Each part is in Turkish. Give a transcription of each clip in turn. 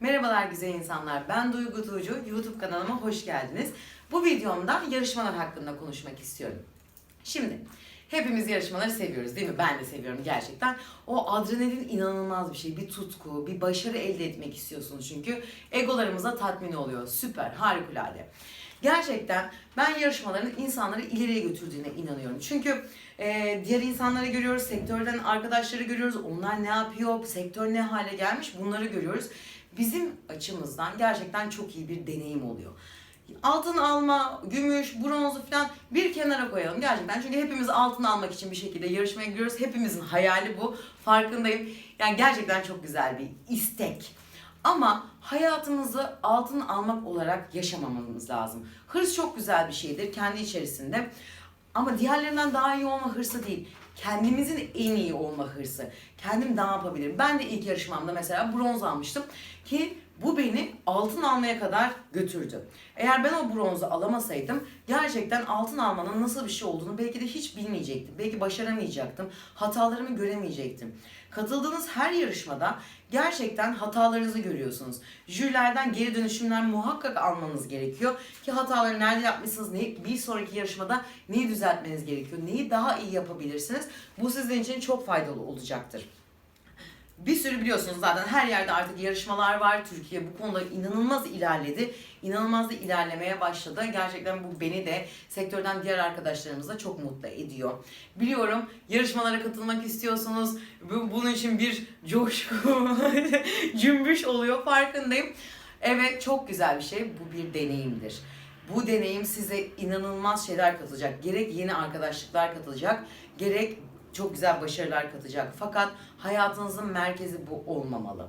Merhabalar güzel insanlar. Ben Duygu Tuğcu. YouTube kanalıma hoş geldiniz. Bu videomda yarışmalar hakkında konuşmak istiyorum. Şimdi hepimiz yarışmaları seviyoruz değil mi? Ben de seviyorum gerçekten. O adrenalin inanılmaz bir şey. Bir tutku, bir başarı elde etmek istiyorsunuz çünkü. Egolarımıza tatmin oluyor. Süper, harikulade. Gerçekten ben yarışmaların insanları ileriye götürdüğüne inanıyorum. Çünkü e, diğer insanları görüyoruz, sektörden arkadaşları görüyoruz. Onlar ne yapıyor, sektör ne hale gelmiş bunları görüyoruz. Bizim açımızdan gerçekten çok iyi bir deneyim oluyor. Altın alma, gümüş, bronzu falan bir kenara koyalım gerçekten. Çünkü hepimiz altın almak için bir şekilde yarışmaya giriyoruz. Hepimizin hayali bu. Farkındayım. Yani gerçekten çok güzel bir istek. Ama hayatımızı altın almak olarak yaşamamamız lazım. Hırs çok güzel bir şeydir kendi içerisinde. Ama diğerlerinden daha iyi olma hırsı değil. Kendimizin en iyi olma hırsı. Kendim ne yapabilirim? Ben de ilk yarışmamda mesela bronz almıştım ki bu beni altın almaya kadar götürdü. Eğer ben o bronzu alamasaydım gerçekten altın almanın nasıl bir şey olduğunu belki de hiç bilmeyecektim. Belki başaramayacaktım. Hatalarımı göremeyecektim. Katıldığınız her yarışmada gerçekten hatalarınızı görüyorsunuz. Jürilerden geri dönüşümler muhakkak almanız gerekiyor ki hataları nerede yapmışsınız, neyi, bir sonraki yarışmada neyi düzeltmeniz gerekiyor, neyi daha iyi yapabilirsiniz. Bu sizin için çok faydalı olacaktır. Bir sürü biliyorsunuz zaten her yerde artık yarışmalar var. Türkiye bu konuda inanılmaz ilerledi. İnanılmaz da ilerlemeye başladı. Gerçekten bu beni de sektörden diğer arkadaşlarımız da çok mutlu ediyor. Biliyorum yarışmalara katılmak istiyorsunuz. Bu- Bunun için bir coşku, cümbüş oluyor farkındayım. Evet çok güzel bir şey. Bu bir deneyimdir. Bu deneyim size inanılmaz şeyler katacak. Gerek yeni arkadaşlıklar katacak, gerek çok güzel başarılar katacak. Fakat hayatınızın merkezi bu olmamalı.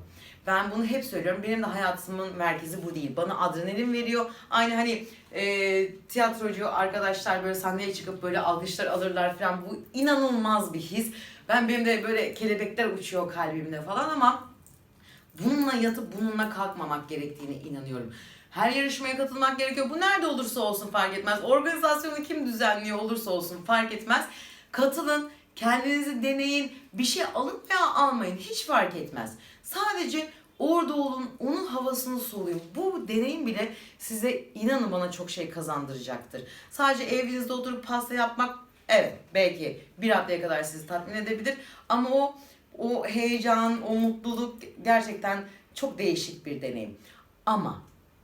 Ben bunu hep söylüyorum. Benim de hayatımın merkezi bu değil. Bana adrenalin veriyor. Aynı hani e, tiyatrocu arkadaşlar böyle sahneye çıkıp böyle alkışlar alırlar falan. Bu inanılmaz bir his. Ben benim de böyle kelebekler uçuyor kalbimde falan ama bununla yatıp bununla kalkmamak gerektiğine inanıyorum. Her yarışmaya katılmak gerekiyor. Bu nerede olursa olsun fark etmez. Organizasyonu kim düzenliyor olursa olsun fark etmez. Katılın, kendinizi deneyin. Bir şey alın veya almayın hiç fark etmez. Sadece orada olun, onun havasını soluyun. Bu deneyim bile size inanın bana çok şey kazandıracaktır. Sadece evinizde oturup pasta yapmak evet belki bir haftaya kadar sizi tatmin edebilir ama o o heyecan, o mutluluk gerçekten çok değişik bir deneyim. Ama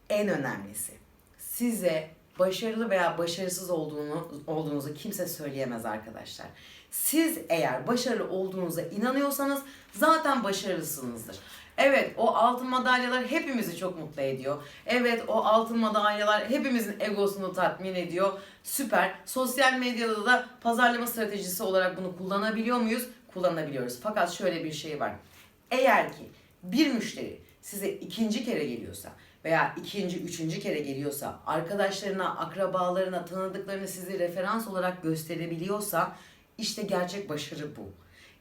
en önemlisi size başarılı veya başarısız olduğunu olduğunuzu kimse söyleyemez arkadaşlar. Siz eğer başarılı olduğunuza inanıyorsanız zaten başarılısınızdır. Evet o altın madalyalar hepimizi çok mutlu ediyor. Evet o altın madalyalar hepimizin egosunu tatmin ediyor. Süper. Sosyal medyada da pazarlama stratejisi olarak bunu kullanabiliyor muyuz? Kullanabiliyoruz. Fakat şöyle bir şey var. Eğer ki bir müşteri size ikinci kere geliyorsa veya ikinci, üçüncü kere geliyorsa, arkadaşlarına, akrabalarına, tanıdıklarına sizi referans olarak gösterebiliyorsa işte gerçek başarı bu.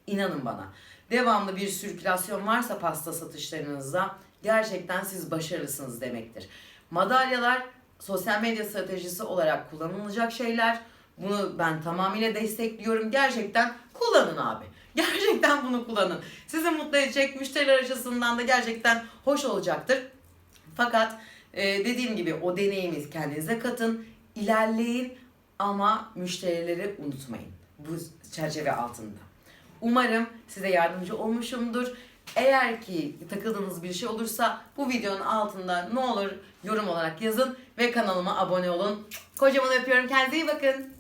İnanın bana. Devamlı bir sirkülasyon varsa pasta satışlarınızda gerçekten siz başarılısınız demektir. Madalyalar sosyal medya stratejisi olarak kullanılacak şeyler. Bunu ben tamamıyla destekliyorum. Gerçekten kullanın abi. Gerçekten bunu kullanın. Sizi mutlu edecek, müşteriler açısından da gerçekten hoş olacaktır. Fakat e, dediğim gibi o deneyimi kendinize katın, ilerleyin ama müşterileri unutmayın bu çerçeve altında. Umarım size yardımcı olmuşumdur. Eğer ki takıldığınız bir şey olursa bu videonun altında ne olur yorum olarak yazın ve kanalıma abone olun. Kocaman öpüyorum. Kendinize iyi bakın.